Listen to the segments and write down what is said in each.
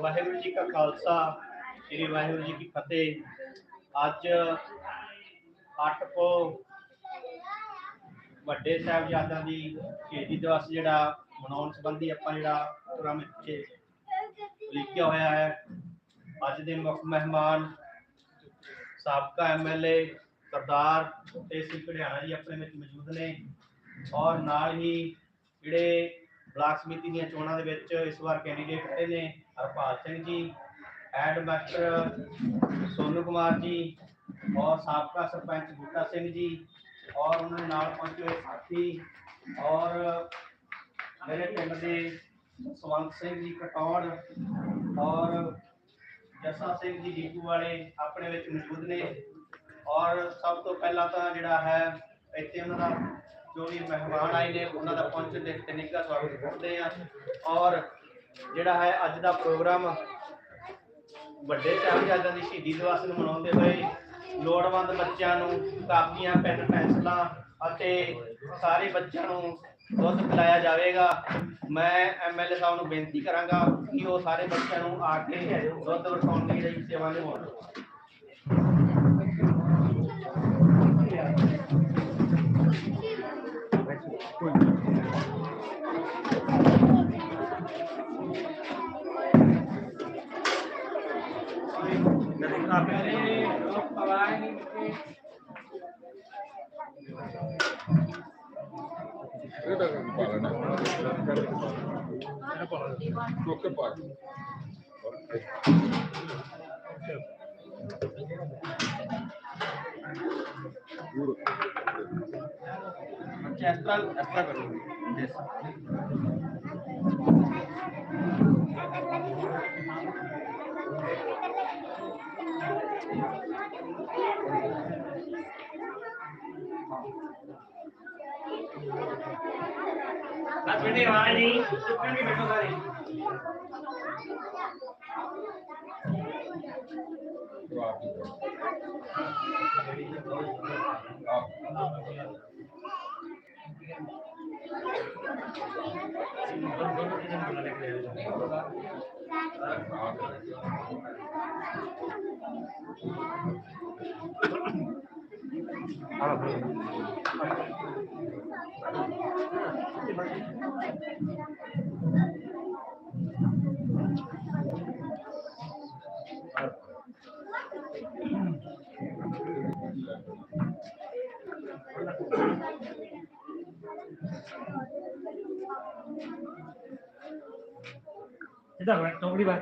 ਵਾਹਿਗੁਰੂ ਜੀ ਕਾ ਖਾਲਸਾ, ਸ੍ਰੀ ਵਾਹਿਗੁਰੂ ਜੀ ਕੀ ਫਤਿਹ। ਅੱਜ ਅੱਠ ਕੋ ਵੱਡੇ ਸਾਹਿਬਜ਼ਾਦਿਆਂ ਦੀ ਸ਼ਹੀਦੀ ਦਿਵਸ ਜਿਹੜਾ ਮਨਾਉਣ ਸੰਬੰਧੀ ਆਪਾਂ ਜਿਹੜਾ ਪ੍ਰੋਗਰਾਮ ਇੱਥੇ ਲਿਖਿਆ ਹੋਇਆ ਹੈ। ਅੱਜ ਦੇ ਮੁੱਖ ਮਹਿਮਾਨ ਸਾਬਕਾ ਐਮਐਲਏ ਸਰਦਾਰ ਫਤਿਹ ਸਿੰਘ ਘੜਿਆਣਾ ਜੀ ਆਪਣੇ ਵਿੱਚ ਮੌਜੂਦ ਨੇ ਔਰ ਨਾਲ ਹੀ ਜਿਹੜੇ ਬਲਾਕ ਸਮਿਤੀ ਦੀਆਂ ਚੋਣਾਂ ਦੇ ਵਿੱਚ ਇਸ ਵਾਰ ਕੈਂਡੀਡੇਟ ਖੜੇ ਨੇ ਹਰਪਾਲ ਸਿੰਘ ਜੀ ਹੈਡ ਮਾਸਟਰ ਸੋਨੂ ਕੁਮਾਰ ਜੀ ਔਰ ਸਾਬਕਾ ਸਰਪੰਚ ਬੂਟਾ ਸਿੰਘ ਜੀ ਔਰ ਉਹਨਾਂ ਦੇ ਨਾਲ ਪਹੁੰਚੇ ਹੋਏ ਸਾਥੀ ਔਰ ਮੇਰੇ ਪਿੰਡ ਦੇ ਸਵੰਤ ਸਿੰਘ ਜੀ ਕਟੌੜ ਔਰ ਜੱਸਾ ਸਿੰਘ ਜੀ ਡੀਪੂ ਵਾਲੇ ਆਪਣੇ ਵਿੱਚ ਮੌਜੂਦ ਨੇ ਔਰ ਸਭ ਤੋਂ ਪਹਿਲਾਂ ਤਾਂ ਜਿਹੜਾ ਹੈ ਇੱਥੇ ਉਹਨਾਂ ਦਾ ਜੋ ਵੀ ਮਹਿਮਾਨ ਆਏ ਨੇ, ਉਹਨਾਂ ਦਾ ਪਹੁੰਚਣ ਦੇ ਤੇ ਸਵਾਗਤ ਕਰਦੇ ਆ ਔਰ ਜਿਹੜਾ ਹੈ ਅੱਜ ਦਾ ਪ੍ਰੋਗਰਾਮ ਵੱਡੇ ਸਾਹਿਬਜ਼ਾਦਿਆਂ ਦੀ ਸ਼ਹੀਦੀ ਦਿਵਸ ਨੂੰ ਮਨਾਉਂਦੇ ਹੋਏ ਲੋੜਵੰਦ ਬੱਚਿਆਂ ਨੂੰ, ਕਾਪੀਆਂ, ਪੈਨ, ਪੈਨਸਲਾਂ ਅਤੇ ਸਾਰੇ ਬੱਚਿਆਂ ਨੂੰ ਦੁੱਧ ਪਿਲਾਇਆ ਜਾਵੇਗਾ। ਮੈਂ ਐਮਐਲਏ ਸਾਹਿਬ ਨੂੰ ਬੇਨਤੀ ਕਰਾਂਗਾ ਕਿ ਉਹ ਸਾਰੇ ਬੱਚਿਆਂ ਨੂੰ ਆ ਕੇ ਦੁੱਧ ਵਰਤਾਉਣ ਦੀ ਜਿਹੜੀ ਸੇਵਾ ਨਿਭਾਉਣ। ਇਹਦਾ ਕੰਮ ਪਾਲਣਾ ਕੋਕੇ ਪਾ ਬੱਚੇ ਇਸ ਤਰ੍ਹਾਂ ਇਸ ਤਰ੍ਹਾਂ ਕਰੋ ਇਸ ਬਸ ਬੇਟੇ ਆਵਾਜ਼ ਨਹੀਂ ਚੁੱਪ ਨਹੀਂ ਬੈਠੋ ਸਾਰੇ ਆਪ ਹੀ ਕਰੋ। Kita, Pak. Tunggu di, Pak.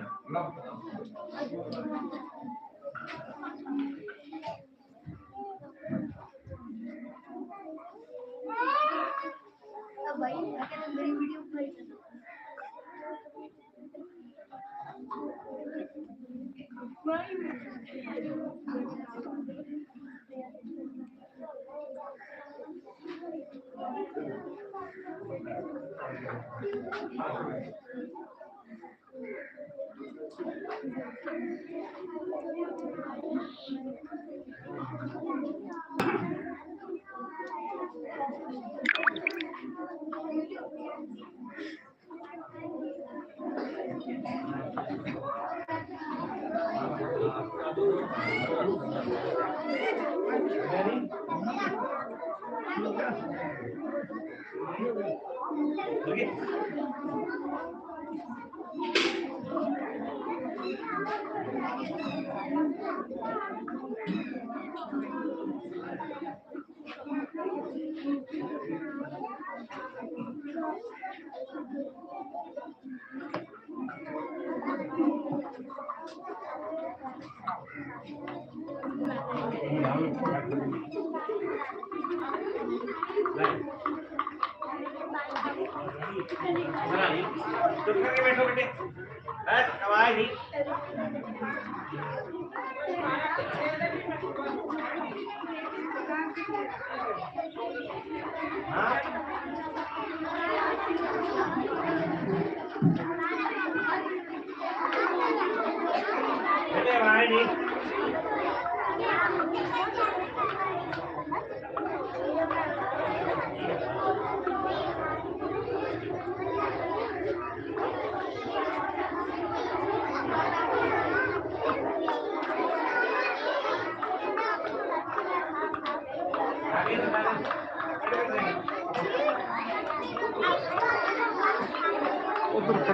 여기. करके बैठो बेटे बस आवाज नहीं हाँ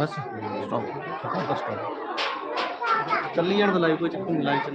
बस स्टॉप स्टॉप चल यार लाइव कोई चक्कर नहीं लाइव चल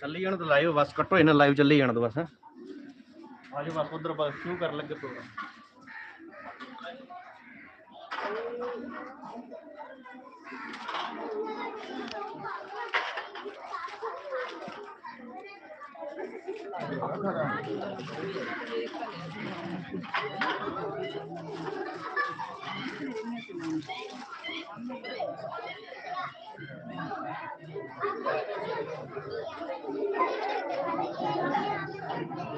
ਚੱਲੀ ਜਾਣ ਤਾਂ ਲਾਈਵ ਬਸ ਕੱਟੋ ਇਹਨਾਂ ਲਾਈਵ ਚੱਲੀ ਜਾਣ ਤੋਂ ਬਸ ਹੈਂ। ਆ ਜਾਓ ਬਸ ਉਧਰ ਬਸ ਸ਼ੁਰੂ ਕਰਨ ਲੱਗੇ ਪ੍ਰੋਗਰਾਮ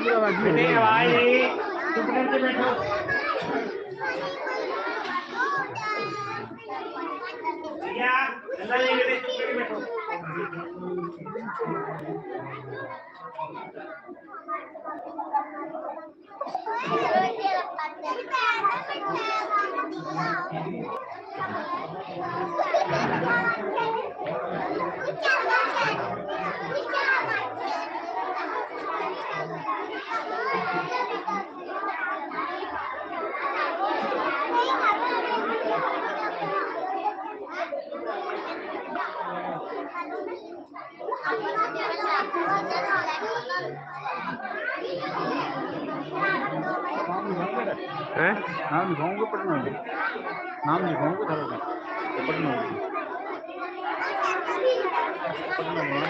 Ya, हैं नाम लिखाऊंगा पटना में नाम लिखाऊंगा धरो में पटना में पटना में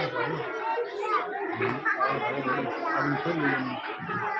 अभी फिर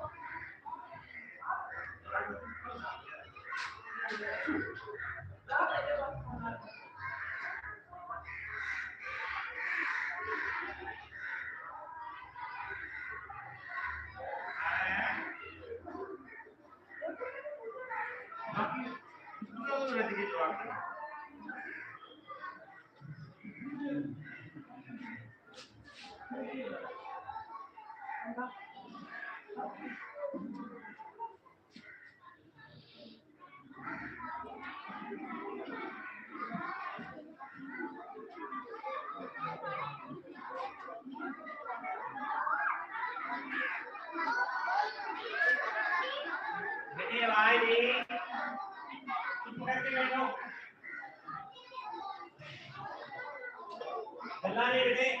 Daniel, vem.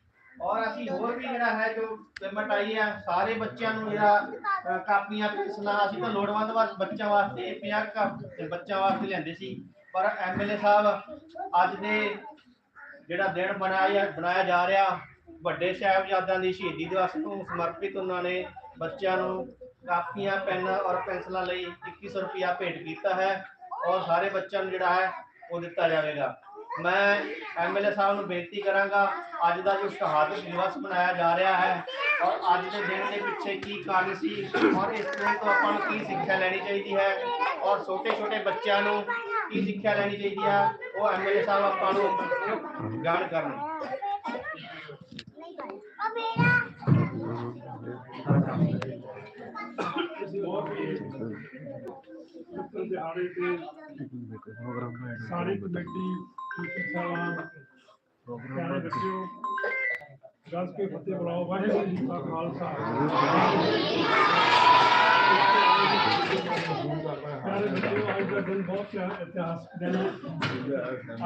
ਔਰ ਅਸੀਂ ਹੋਰ ਵੀ ਜਿਹੜਾ ਹੈ ਜੋ ਪੇਮੈਂਟ ਆਈ ਹੈ, ਸਾਰੇ ਬੱਚਿਆਂ ਨੂੰ ਜਿਹੜਾ ਕਾਪੀਆਂ ਪੈਨਸਲਾਂ ਅਸੀਂ ਤਾਂ ਲੋੜਵੰਦ ਬੱਚਿਆਂ ਵਾਸਤੇ 50 ਕਾ- ਬੱਚਿਆਂ ਵਾਸਤੇ ਲਿਆਂਦੇ ਸੀ। ਪਰ ਐਮਐਲਏ ਸਾਹਿਬ ਅੱਜ ਦੇ ਜਿਹੜਾ ਦਿਨ ਬਣਾਇਆ ਬਣਾਇਆ ਜਾ ਰਿਹਾ, ਵੱਡੇ ਸਾਹਿਬਜ਼ਾਦਿਆਂ ਦੀ ਸ਼ਹੀਦੀ ਦਿਵਸ ਨੂੰ ਸਮਰਪਿਤ ਉਹਨਾਂ ਨੇ ਬੱਚਿਆਂ ਨੂੰ ਕਾਪੀਆਂ, ਪੈਨ ਔਰ ਪੈਨਸਲਾਂ ਲਈ 2100 ਰੁਪਇਆ ਭੇਟ ਕੀਤਾ ਹੈ। ਔਰ ਸਾਰੇ ਬੱਚਿਆਂ ਨੂੰ ਜਿਹੜਾ ਹੈ, ਉਹ ਦਿੱਤਾ ਜਾਵੇਗਾ। ਮੈਂ ਐਮਐਲਏ ਸਾਹਿਬ ਨੂੰ ਬੇਨਤੀ ਕਰਾਂਗਾ, ਅੱਜ ਦਾ ਜੋ ਸ਼ਹਾਦਤ ਦਿਵਸ ਮਨਾਇਆ ਜਾ ਰਿਹਾ ਹੈ ਔਰ ਅੱਜ ਦੇ ਦਿਨ ਦੇ ਪਿੱਛੇ ਕੀ ਕਾਰਨ ਸੀ ਔਰ ਇਸ ਦਿਨ ਤੋਂ ਆਪਾਂ ਨੂੰ ਕੀ ਸਿੱਖਿਆ ਲੈਣੀ ਚਾਹੀਦੀ ਹੈ ਔਰ ਛੋਟੇ ਛੋਟੇ ਬੱਚਿਆਂ ਨੂੰ ਕੀ ਸਿੱਖਿਆ ਲੈਣੀ ਚਾਹੀਦੀ ਹੈ, ਉਹ ਐਮਐਲਏ ਸਾਹਿਬ ਆਪਾਂ ਨੂੰ ਜਾਣ ਕਰਨ ਦਿਹਾੜੇ ਤੇ ਸਾਰੀ ਕਮੇਟੀ ਟੀਚਰ ਸਾਹਿਬਾਨ ਪਿਆਰੇ ਬੱਚਿਓ ਗੱਜ ਕੇ ਫਤਿਹ ਬੁਲਾਓ ਵਾਹਿਗੁਰੂ ਜੀ ਕਾ ਖਾਲਸਾ ਪਿਆਰੇ ਬੱਚਿਓ ਅੱਜ ਦਾ ਦਿਨ ਬਹੁਤ ਪਿਆ- ਇਤਿਹਾਸਕ ਦਿਨ ਹੈ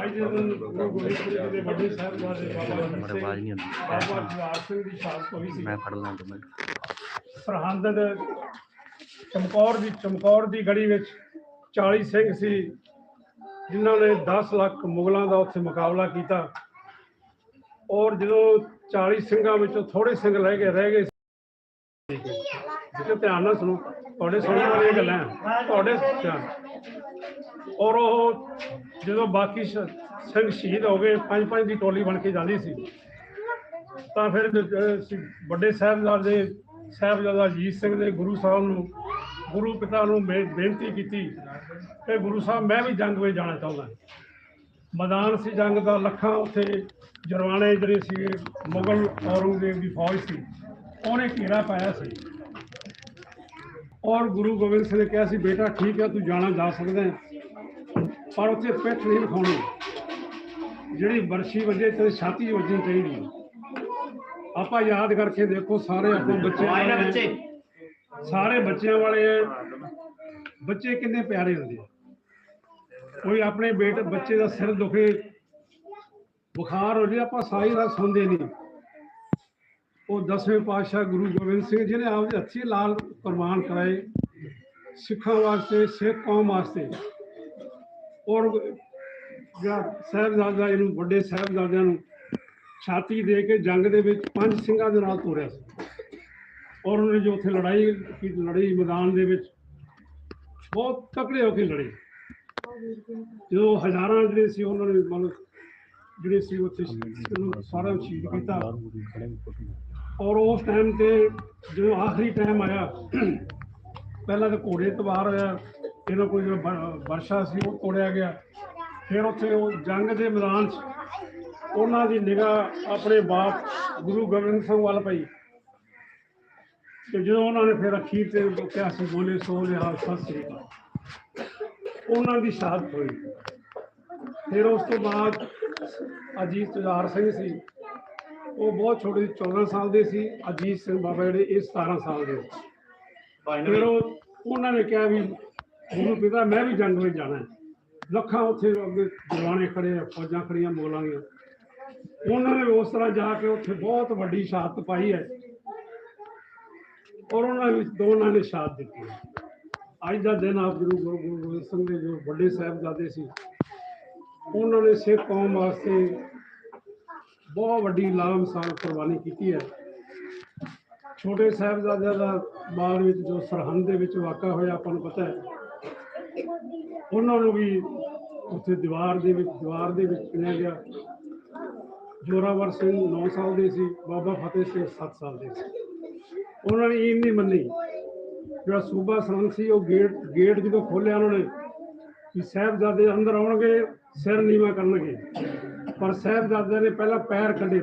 ਅੱਜ ਦੇ ਦਿਨ ਗੁਰੂ ਗੋਬਿੰਦ ਸਿੰਘ ਜੀ ਦੇ ਵੱਡੇ ਸਾਹਿਬਜ਼ਾਦੇ ਬਾਬਾ ਮੇਰੇ ਬੰਦਾ ਆਵਾਜ਼ ਨਹੀਂ ਸਿੰਘ ਆਉਂਦੀ ਬਾਬਾ ਜਵਾਰ ਸਿੰਘ ਦੀ ਸ਼ਹਾਦਤ ਹੋਈ ਸੀ ਮੈਂ ਫੜ ਲਾਂ ਦੋ ਮਿੰਟ ਸਰਹੰਦ ਦੇ ਚਮਕੌਰ ਦੀ ਚਮਕੌਰ ਦੀ ਗੜੀ ਵਿੱਚ 40 ਸਿੰਘ ਸੀ ਜਿਨ੍ਹਾਂ ਨੇ 10 ਲੱਖ ਮੁਗਲਾਂ ਦਾ ਉੱਥੇ ਮੁਕਾਬਲਾ ਕੀਤਾ। ਔਰ ਜਦੋਂ 40 ਸਿੰਘਾਂ ਵਿੱਚੋਂ ਥੋੜੇ ਸਿੰਘ ਰਹਿ ਗਏ ਰਹਿ ਗਏ ਜਿੱਥੇ ਧਿਆਨ ਨਾਲ ਸੁਣੋ ਤੁਹਾਡੇ ਸੁਣਨ ਵਾਲੀਆਂ ਗੱਲਾਂ ਤੁਹਾਡੇ ਧਿਆਨ ਔਰ ਉਹ ਜਦੋਂ ਬਾਕੀ ਸ਼- ਸਿੰਘ ਸ਼ਹੀਦ ਹੋ ਗਏ ਪੰਜ ਪੰਜ ਦੀ ਟੋਲੀ ਬਣ ਕੇ ਜਾਂਦੀ ਸੀ ਤਾਂ ਫਿਰ ਅਹ, ਸੀ- ਵੱਡੇ ਸਾਹਿਬਜ਼ਾਦੇ ਸਾਹਿਬਜ਼ਾਦਾ ਅਜੀਤ ਸਿੰਘ ਦੇ ਗੁਰੂ ਸਾਹਿਬ ਨੂੰ, ਗੁਰੂ ਪਿਤਾ ਨੂੰ ਬੇਨਤੀ ਕੀਤੀ ਕਿ ਗੁਰੂ ਸਾਹਿਬ, ਮੈਂ ਵੀ ਜੰਗ ਵਿੱਚ ਜਾਣਾ ਚਾਹੁੰਦਾ। ਮੈਦਾਨ ਸੀ ਜੰਗ ਦਾ, ਲੱਖਾਂ ਉੱਥੇ ਜਰਵਾਣੇ ਜਿਹੜੇ ਸੀ ਮੁਗਲ ਔਰੰਗਜ਼ੇਬ ਦੀ ਫੌਜ ਸੀ, ਉਹਨੇ ਘੇਰਾ ਪਾਇਆ ਸੀ। ਔਰ ਗੁਰੂ ਗੋਬਿੰਦ ਸਿੰਘ ਨੇ ਕਿਹਾ ਸੀ, ਬੇਟਾ, ਠੀਕ ਹੈ, ਤੂੰ ਜਾਣਾ, ਜਾ ਸਕਦਾ ਪਰ ਉੱਥੇ ਪਿੱਠ ਨਹੀਂ ਵਿਖਾਉਣੀ। ਜਿਹੜੀ ਬਰਸ਼ੀ ਵਜੇ, ਤੇ ਛਾਤੀ ਵੱਜਣੀ ਚਾਹੀਦੀ ਹੈ। ਆਪਾਂ ਯਾਦ ਕਰਕੇ ਦੇਖੋ ਸਾਰੇ ਆਪਾਂ ਬੱਚੇ। ਸਾਰੇ ਬੱਚਿਆਂ ਵਾਲੇ ਆ। ਬੱਚੇ ਕਿੰਨੇ ਪਿਆਰੇ ਹੁੰਦੇ ਆ ਕੋਈ ਆਪਣੇ ਬੇਟੇ ਬੱਚੇ ਦਾ ਸਿਰ ਦੁਖੇ ਬੁਖਾਰ ਹੋ ਜੇ ਆਪਾਂ ਸਾਰੀ ਰਾਤ ਸੌਂਦੇ ਨਹੀਂ ਉਹ ਦਸਵੇਂ ਪਾਤਸ਼ਾਹ ਗੁਰੂ ਗੋਬਿੰਦ ਸਿੰਘ ਜੀ ਨੇ ਆਪਦੇ ਹੱਥੀਂ ਲਾਲ ਕੁਰਬਾਨ ਕਰਾਏ ਸਿੱਖਾਂ ਵਾਸਤੇ ਸਿੱਖ ਕੌਮ ਵਾਸਤੇ ਔਰ ਜਿਹੜਾ ਸਾਹਿਬਜ਼ਾਦਾ ਇਹਨੂੰ ਵੱਡੇ ਸਾਹਿਬਜ਼ਾਦਿਆਂ ਨੂੰ ਛਾਤੀ ਦੇ ਕੇ ਜੰਗ ਦੇ ਵਿੱਚ ਪੰਜ ਸਿੰਘਾਂ ਦੇ ਨਾਲ ਤੋਰਿਆ ਸੀ। ਔਰ ਉਹਨੇ ਜੋ ਉੱਥੇ ਲੜਾਈ ਕੀ ਲੜੀ ਮੈਦਾਨ ਦੇ ਵਿੱਚ, ਬਹੁਤ ਤਕੜੇ ਹੋ ਕੇ ਲੜੇ। ਜਦੋਂ ਹਜ਼ਾਰਾਂ ਜਿਹੜੇ ਸੀ, ਉਹਨਾਂ ਨੇ ਮਤਲਬ ਜਿਹੜੇ ਸੀ ਉੱਥੇ ਸਾਰਾ ਨੂੰ ਸ਼ਹੀਦ ਕੀਤਾ। ਔਰ ਉਸ ਟਾਈਮ ਤੇ ਜਦੋਂ ਆਖਰੀ ਟਾਈਮ ਆਇਆ, ਪਹਿਲਾਂ ਤਾਂ ਘੋੜੇ ਤਵਾਰ ਹੋਇਆ, ਇਹਨਾਂ ਕੋਈ ਜੋ ਵਰਸ਼ਾ ਸੀ, ਉਹ ਤੋੜਿਆ ਗਿਆ। ਫਿਰ ਉੱਥੇ ਉਹ ਜੰਗ ਦੇ ਮੈਦਾਨ 'ਚ ਉਹਨਾਂ ਦੀ ਨਿਗਾਹ ਆਪਣੇ ਬਾਪ ਗੁਰੂ ਗੋਬਿੰਦ ਸਿੰਘ ਵੱਲ ਪਈ। ਤੇ ਜਦੋਂ ਉਹਨਾਂ ਨੇ ਫਿਰ ਅਖੀਰ ਤੇ ਕਿਹਾ ਸੀ ਬੋਲੇ ਸੋ ਲਿਆ ਸਤਿ ਸ੍ਰੀ ਅਕਾਲ। ਉਹਨਾਂ ਦੀ ਸ਼ਹਾਦਤ ਹੋਈ। ਫਿਰ ਉਸ ਤੋਂ ਬਾਅਦ ਅਜੀਤ ਜੁਝਾਰ ਸਿੰਘ ਸੀ। ਉਹ ਬਹੁਤ ਛੋਟੇ ਸੀ 14 ਸਾਲ ਦੇ ਸੀ। ਅਜੀਤ ਸਿੰਘ ਬਾਬਾ ਜਿਹੜੇ ਇਹ 17 ਸਾਲ ਦੇ ਫਿਰ ਉਹ ਉਹਨਾਂ ਨੇ ਕਿਹਾ ਵੀ ਗੁਰੂ ਪਿਤਾ ਮੈਂ ਵੀ ਜੰਗ ਵਿੱਚ ਜਾਣਾ ਹੈ। ਲੱਖਾਂ ਉੱਥੇ ਅੱਗੇ ਜਵਾਨੇ ਖੜੇ ਆ ਫੌਜਾਂ ਖੜੀਆਂ ਮੁਗਲਾਂ ਦੀਆਂ। ਉਹਨਾਂ ਨੇ ਉਸ ਤਰ੍ਹਾਂ ਜਾ ਕੇ ਉੱਥੇ ਬਹੁਤ ਵੱਡੀ ਸ਼ਹਾਦਤ ਪਾਈ ਹੈ ਔਰ ਉਹਨਾਂ ਵਿੱਚ ਦੋਨਾਂ ਨੇ ਸ਼ਹਾਦਤ ਦਿੱਤੀ ਅੱਜ ਦਾ ਦਿਨ ਆਪ ਗੁਰੂ ਗੁਰੂ ਗੋਬਿੰਦ ਸਿੰਘ ਦੇ ਜੋ ਵੱਡੇ ਸਾਹਿਬਜ਼ਾਦੇ ਸੀ, ਉਹਨਾਂ ਨੇ ਸਿੱਖ ਕੌਮ ਵਾਸਤੇ ਬਹੁਤ ਵੱਡੀ ਲਾਮਸਾਨ ਕੁਰਬਾਨੀ ਕੀਤੀ ਹੈ। ਛੋਟੇ ਸਾਹਿਬਜ਼ਾਦਿਆਂ ਦਾ ਬਾਅਦ ਵਿੱਚ ਜੋ ਸਰਹੰਦ ਦੇ ਵਿੱਚ ਵਾਕਾ ਹੋਇਆ, ਆਪਾਂ ਨੂੰ ਪਤਾ ਹੈ, ਉਹਨਾਂ ਨੂੰ ਵੀ ਉੱਥੇ ਦੀਵਾਰ ਦੇ ਵਿੱਚ ਦੀਵਾਰ ਦੇ ਵਿੱਚ ਚੁਣਿਆ ਗਿਆ। ਜੋਰਾਵਰ ਸਿੰਘ 9 ਸਾਲ ਦੇ ਸੀ, ਬਾਬਾ ਫਤਿਹ ਸਿੰਘ 7 ਸਾਲ ਦੇ ਸੀ। ਉਹਨਾਂ ਨੇ ਇਹ ਨਹੀਂ ਮੰਨੀ। ਜਿਹੜਾ ਸੂਬਾ ਸਰਹੰਦ ਸੀ, ਉਹ ਗੇਟ ਗੇਟ ਜਦੋਂ ਖੋਲ੍ਹਿਆ ਉਹਨਾਂ ਨੇ ਕਿ ਸਾਹਿਬਜ਼ਾਦੇ ਅੰਦਰ ਆਉਣਗੇ, ਸਿਰ ਨੀਵਾ ਕਰਨਗੇ। ਪਰ ਸਾਹਿਬਜ਼ਾਦੇ ਨੇ ਪਹਿਲਾਂ ਪੈਰ ਕੱਢੇ,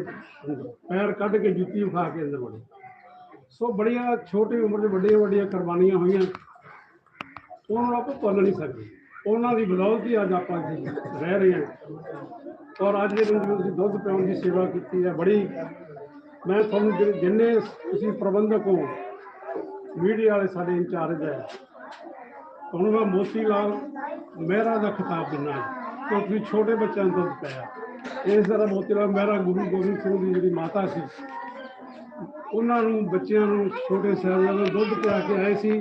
ਪੈਰ ਕੱਢ ਕੇ ਜੁੱਤੀ ਉਠਾ ਕੇ ਅੰਦਰ ਵੜੇ। ਸੋ ਬੜੀਆਂ ਛੋਟੀ ਉਮਰ ਦੇ ਵੱਡੀਆਂ ਵੱਡੀਆਂ ਕੁਰਬਾਨੀਆਂ ਹੋਈਆਂ। ਉਹਨਾਂ ਨੂੰ ਆਪਾਂ ਭੁੱਲ ਨਹੀਂ ਸਕਦੇ। ਉਹਨਾਂ ਦੀ ਬਦੌਲਤ ਹੀ ਅੱਜ ਆਪਾਂ ਇੱਥੇ ਰਹਿ ਰਹੇ ਹਾਂ। ਔਰ ਅੱਜ ਦੇ ਦਿਨ ਜਦੋਂ ਤੁਸੀਂ ਦੁੱਧ ਪਿਆਉਣ ਦੀ ਸੇਵਾ ਕੀਤੀ ਹੈ, ਬੜੀ ਮੈਂ ਤੁਹਾਨੂੰ ਜਿਹੜੇ- ਜਿੰਨੇ ਤੁਸੀਂ ਪ੍ਰਬੰਧਕ ਹੋ, ਮੀਡੀਆ ਵਾਲੇ ਸਾਡੇ ਇੰਚਾਰਜ ਹੈ ਤੁਹਾਨੂੰ ਮੈਂ ਮੋਤੀ ਲਾਲ ਮਹਿਰਾ ਦਾ ਖਿਤਾਬ ਦਿੰਦਾ ਹਾਂ ਕਿ ਤੁਸੀਂ ਛੋਟੇ ਬੱਚਿਆਂ ਨੂੰ ਦੁੱਧ ਪਿਆਇਆ ਇਸ ਤਰ੍ਹਾਂ ਮੋਤੀ ਲਾਲ ਮਹਿਰਾ ਗੁਰੂ ਗੋਬਿੰਦ ਸਿੰਘ ਦੀ ਜਿਹੜੀ ਮਾਤਾ ਸੀ, ਉਹਨਾਂ ਨੂੰ, ਬੱਚਿਆਂ ਨੂੰ ਛੋਟੇ ਸਾਹਿਬਾਂ ਨੂੰ ਦੁੱਧ ਪਿਆ ਕੇ ਆਏ ਸੀ,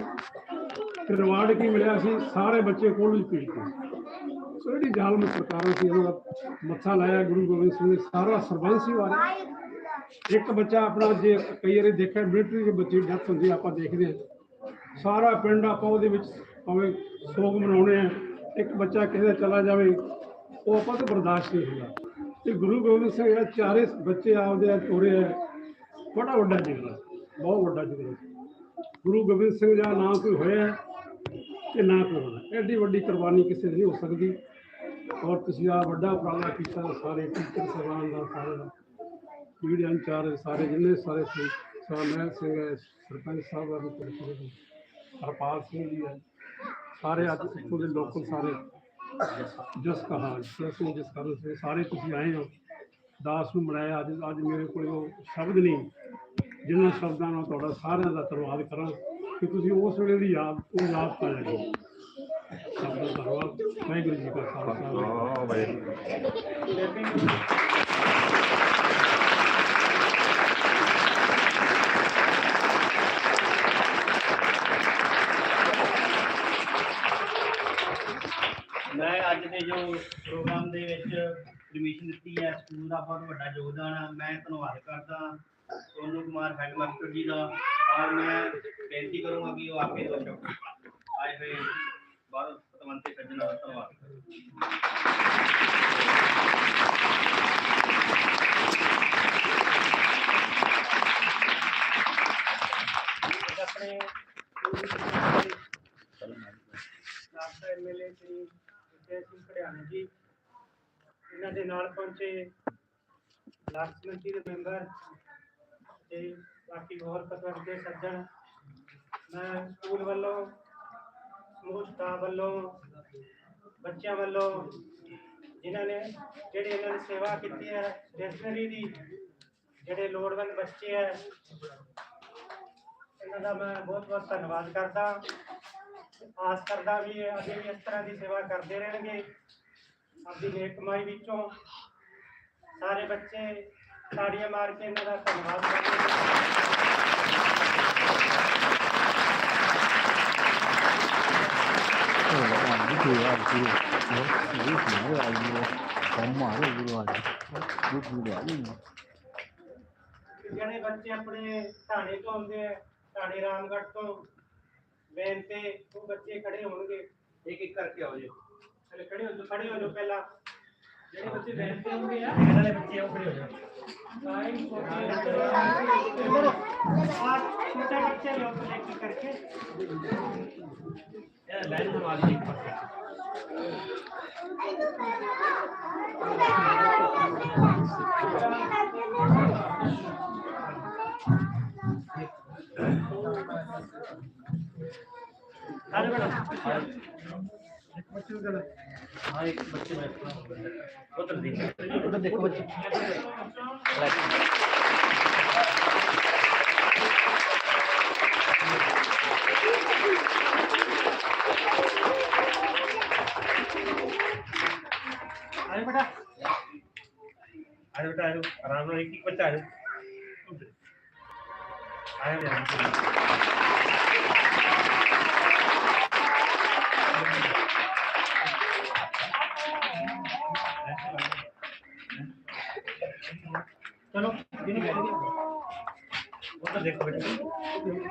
ਫਿਰ ਰਿਵਾਰਡ ਕੀ ਮਿਲਿਆ ਸੀ, ਸਾਰੇ ਬੱਚੇ ਕੋਲ ਹੀ ਪੀ ਕੇ ਸੋ ਜਿਹੜੀ ਜ਼ਾਲਮ ਸਰਕਾਰਾਂ ਸੀ ਇਹਨਾਂ ਦਾ ਮੱਥਾ ਲਾਇਆ ਗੁਰੂ ਗੋਬਿੰਦ ਸਿੰਘ ਨੇ ਸਾਰਾ ਸਰਬੰਸ ਹੀ ਵਾਰਿਆ। ਇੱਕ ਬੱਚਾ ਆਪਣਾ ਜੇ ਕਈ ਵਾਰੀ ਦੇਖਿਆ ਮਿਲਟਰੀ ਦੇ ਬੱਚੇ ਡੈਥ ਹੁੰਦੀ ਆ, ਆਪਾਂ ਦੇਖਦੇ ਹਾਂ। ਸਾਰਾ ਪਿੰਡ ਆਪਾਂ ਉਹਦੇ ਵਿੱਚ ਭਾਵੇਂ ਸੋਗ ਮਨਾਉਣੇ ਆ ਇੱਕ ਬੱਚਾ ਕਿਸੇ ਦਾ ਚਲਾ ਜਾਵੇ ਉਹ ਆਪਾਂ ਤੋਂ ਬਰਦਾਸ਼ਤ ਨਹੀਂ ਹੁੰਦਾ। ਤੇ ਗੁਰੂ ਗੋਬਿੰਦ ਸਿੰਘ ਜਿਹੜਾ ਚਾਰੇ ਬੱਚੇ ਆਪਦੇ ਆ ਤੋਰੇ ਆ ਬੜਾ ਵੱਡਾ ਜਿਗਰਾ ਬਹੁਤ ਵੱਡਾ ਜਿਗਰਾ ਗੁਰੂ ਗੋਬਿੰਦ ਸਿੰਘ ਦਾ ਨਾਮ ਕੋਈ ਹੋਇਆ ਹੈ ਨਾ ਕੋਈ ਹੋਣਾ। ਐਡੀ ਵੱਡੀ ਕੁਰਬਾਨੀ ਕਿਸੇ ਦੀ ਨਹੀਂ ਹੋ ਸਕਦੀ। ਔਰ ਤੁਸੀਂ ਆ ਵੱਡਾ ਉਪਰਾਲਾ ਕੀਤਾ, ਸਾਰੇ ਟੀਚਰ ਸਭਾਨ ਦਾ, ਸਾਰੇ ਦਾ। ਮੀਡੀਆ ਇੰਚਾਰਜ ਸਾਰੇ, ਜਿੰਨੇ ਸਾਰੇ ਸੀ ਸਾਮੈਲ ਸਿੰਘ ਹੈ, ਸਰਪੰਚ ਸਾਹਿਬ ਆ ਹਰਪਾਲ ਸਿੰਘ ਜੀ ਹੈ। ਸਾਰੇ ਅੱਜ ਇੱਥੋਂ ਦੇ ਲੋਕਲ ਸਾਰੇ। ਜਸ ਕਹਾ, ਜਸ ਸਿੰਘ ਜਿਸ ਕਰਨ ਸੇ ਸਾਰੇ ਤੁਸੀਂ ਆਏ ਹੋ। ਦਾਸ ਨੂੰ ਬਣਾਇਆ ਅੱਜ ਅੱਜ ਮੇਰੇ ਕੋਲ ਉਹ ਸ਼ਬਦ ਨਹੀਂ। ਜਿਨ੍ਹਾਂ ਸ਼ਬਦਾਂ ਨਾਲ ਤੁਹਾਡਾ ਸਾਰਿਆਂ ਦਾ ਧੰਨਵਾਦ ਕਰਾਂ ਕਿ ਤੁਸੀਂ ਉਸ ਵੇਲੇ ਦੀ ਯਾਦ, ਉਹ ਯਾਦ ਕਰ ਰਹੇ ਸਭ ਦਾ ਧੰਨਵਾਦ ਵਾਹਿਗੁਰੂ ਜੀ ਕਾ ਖਾਲਸਾ ਵਾਹਿਗੁਰੂ ਮੈਂ ਅੱਜ ਦੇ ਜੋ ਪ੍ਰੋਗਰਾਮ ਦੇ ਵਿੱਚ ਪਰਮਿਸ਼ਨ ਦਿੱਤੀ ਹੈ, ਸਕੂਲ ਦਾ ਬਹੁਤ ਵੱਡਾ ਯੋਗਦਾਨ ਹੈ ਮੈਂ ਧੰਨਵਾਦ ਕਰਦਾ ਸੋਨੂ ਕੁਮਾਰ, ਹੈਡ ਮਾਸਟਰ ਜੀ ਦਾ। ਔਰ ਮੈਂ ਬੇਨਤੀ ਕਰੂੰਗਾ ਕਿ ਉਹ ਆਪੇ ਦੋ ਸ਼ਬਦ ਆਏ ਹੋਏ, ਬਾਹਰ ਸਤਵੰਤੇ ਸੱਜਣਾ ਦਾ ਧੰਨਵਾਦ ਆਪਣੇ ਲਾਸਟ ਐਮਐਲਏ ਸ੍ਰੀ ਵਿਜੇ ਸਿੰਘ ਖੜਿਆਣਾ ਜੀ, ਇਹਨਾਂ ਦੇ ਨਾਲ ਪਹੁੰਚੇ ਲਾਸਟ ਕਮੇਟੀ ਦੇ ਮੈਂਬਰ ਤੇ ਬਾਕੀ ਹੋਰ ਪਸੰਦ ਦੇ ਸੱਜਣ, ਮੈਂ ਸਕੂਲ ਵੱਲੋਂ ਸਮੂਹ ਸਟਾਫ ਵੱਲੋਂ, ਬੱਚਿਆਂ ਵੱਲੋਂ ਜਿਨ੍ਹਾਂ ਨੇ, ਜਿਹੜੇ ਇਹਨਾਂ ਨੇ ਸੇਵਾ ਕੀਤੀ ਹੈ ਸਟੇਸ਼ਨਰੀ ਦੀ, ਜਿਹੜੇ ਲੋੜਵੰਦ ਬੱਚੇ ਹੈ, ਇਹਨਾਂ ਦਾ ਮੈਂ ਬਹੁਤ ਬਹੁਤ ਧੰਨਵਾਦ ਕਰਦਾ। ਆਸ ਕਰਦਾ ਵੀ ਇਹ ਅੱਗੇ ਵੀ ਇਸ ਤਰ੍ਹਾਂ ਦੀ ਸੇਵਾ ਕਰਦੇ ਰਹਿਣਗੇ। ਆਪਣੀ ਨੇਕ ਕਮਾਈ ਵਿੱਚੋਂ ਸਾਰੇ ਬੱਚੇ ਤਾੜੀਆਂ ਮਾਰ ਕੇ ਇਹਨਾਂ ਦਾ ਧੰਨਵਾਦ ਕਰਦੇ ਜਿਹੜੇ ਬੱਚੇ ਆਪਣੇ ਥਾਣੇ ਤੋਂ ਆਉਂਦੇ ਆ ਥਾਣੇ ਰਾਮਗੜ੍ਹ ਤੋਂ। ਵੇਨ ਤੇ ਉਹ ਬੱਚੇ ਖੜੇ ਹੋਣਗੇ। ਇੱਕ ਇੱਕ ਕਰਕੇ ਆਓ ਜੀ। ਚਲੇ ਖੜੇ ਹੋ ਜਾਓ, ਖੜੇ ਹੋ ਜਾਓ ਪਹਿਲਾਂ। ਜਿਹੜੇ ਬੱਚੇ ਵੇਨ ਤੇ ਆਉਂਦੇ ਆ, ਇਹਨਾਂ ਦੇ ਬੱਚੇ ਉਹ ਖੜੇ ਹੋ ਜਾਓ ਸਾਰੇ ਛੋਟਾ ਬੱਚਾ ਲੋਕ ਲੈ ਕਰਕੇ अरे मैडम एक बच्चे उधर हाँ एक बच्चे बैठना उधर देखो उधर देखो बच्चे Thank you. आए बेटा आए बेटा आए आराम से एक एक बच्चा आए आए बेटा चलो उधर देखो बेटा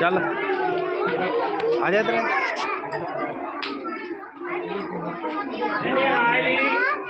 ਚੱਲ ਆ ਜਾ ਇਧਰ।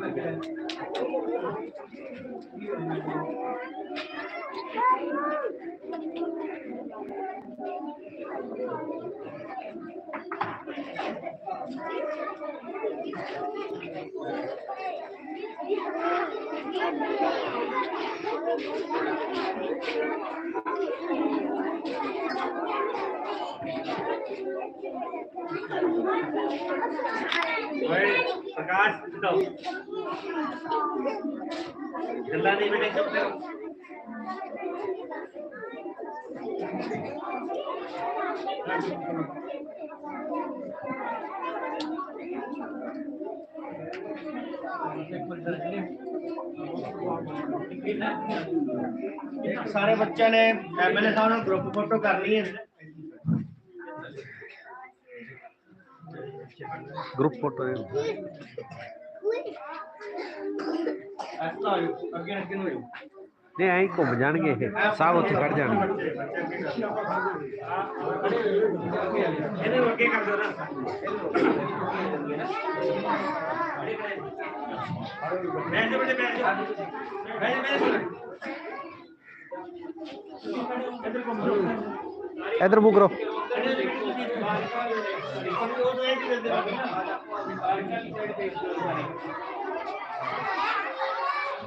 はい。प्रकाश जल्दा नहीं बेटे चुप करो सारे बच्चों ने एमएलए साहब ग्रुप फ़ोटो कर ली है। ग्रुप फ़ोटो ऐसा आगे ਫੋਟੋ ਐਸਾ ਅੱਗੇ ਅੱਗੇ ਨੂੰ ਹੋਇਓ ਨਹੀਂ ਐਂ ਹੀ ਘੁੰਮ ਜਾਣਗੇ ਇਹ ਸਭ ਉੱਥੇ ਖੜ ਜਾਣਗੇ ਇਹਨੇ ਅੱਗੇ ਕਰ ਦਿਓ ਨਾ ਬੈਠ ਜਾ ਬੇਟੇ ਬੈਠ ਜਾ ਬੈਠ ਜਾ ਬੈਠ ਇੱਧਰ ਘੁੰਮ ਜਾਓ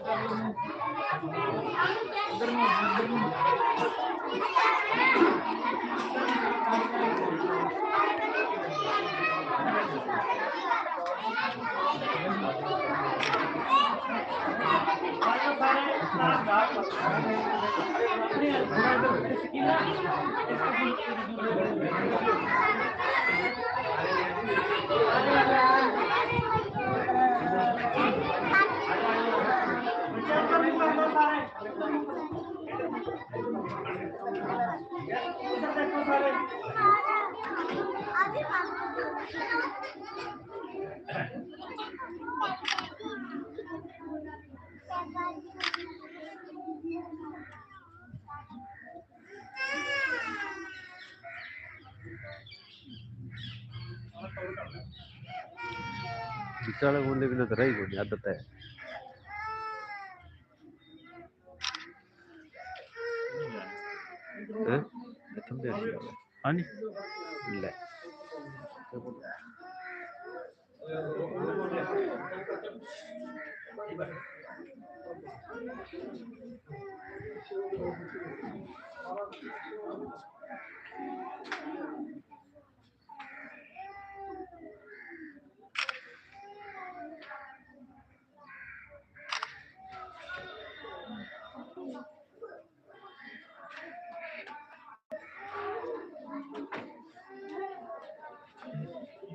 Terima kasih. ਕਰੋ ਵਿਚਾਲੇ ਮੁੰਡੇ ਬਿਨਾਂ ਤਾਂ ਰਹੀ ਕੋਈ ਆਦਤ ప్రథమ దర్శనం అని లే